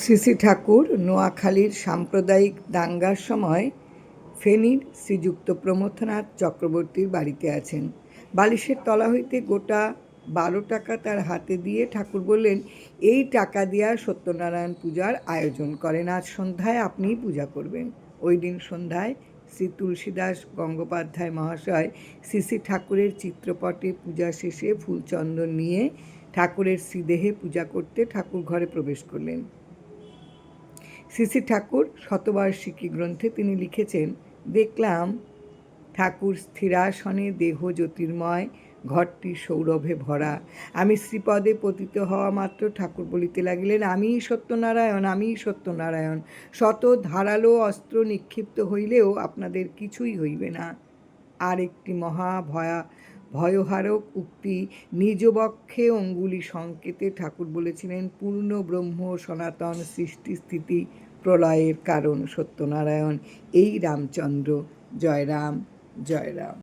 শ্রী ঠাকুর নোয়াখালীর সাম্প্রদায়িক দাঙ্গার সময় ফেনীর শ্রীযুক্ত প্রমথনাথ চক্রবর্তীর বাড়িতে আছেন। বালিশের তলা হইতে গোটা বারো টাকা তার হাতে দিয়ে ঠাকুর বললেন, এই টাকা দিয়া সত্যনারায়ণ পূজার আয়োজন করেন, আজ সন্ধ্যায় আপনিই পূজা করবেন। ওই দিন সন্ধ্যায় শ্রী তুলসীদাস গঙ্গোপাধ্যায় মহাশয় শ্রী ঠাকুরের চিত্রপটে পূজা শেষে ফুলচন্দন নিয়ে ঠাকুরের শ্রীদেহে পূজা করতে ঠাকুর ঘরে প্রবেশ করলেন। শ্রী ঠাকুর শতবার্ষিকী গ্রন্থে তিনি লিখেছেন, দেখলাম ঠাকুর স্থিরাসনে দেহ জ্যোতির্ময়, ঘরটি সৌরভে ভরা। আমি শ্রীপদে পতিত হওয়া মাত্র ঠাকুর বলিতে লাগিলেন, আমিই সত্যনারায়ণ আমিই সত্যনারায়ণ। শত ধারালো অস্ত্র নিক্ষিপ্ত হইলেও আপনাদের কিছুই হইবে না। আর একটি মহা ভয়া ভয়হারক উক্তি নিজ বক্ষে অঙ্গুলি সংকেতে ঠাকুর বলেছিলেন, পূর্ণ ব্রহ্ম সনাতন সৃষ্টি স্থিতি প্রলয়ের কারণ সত্যনারায়ণ। এই রামচন্দ্র জয় রাম জয় রাম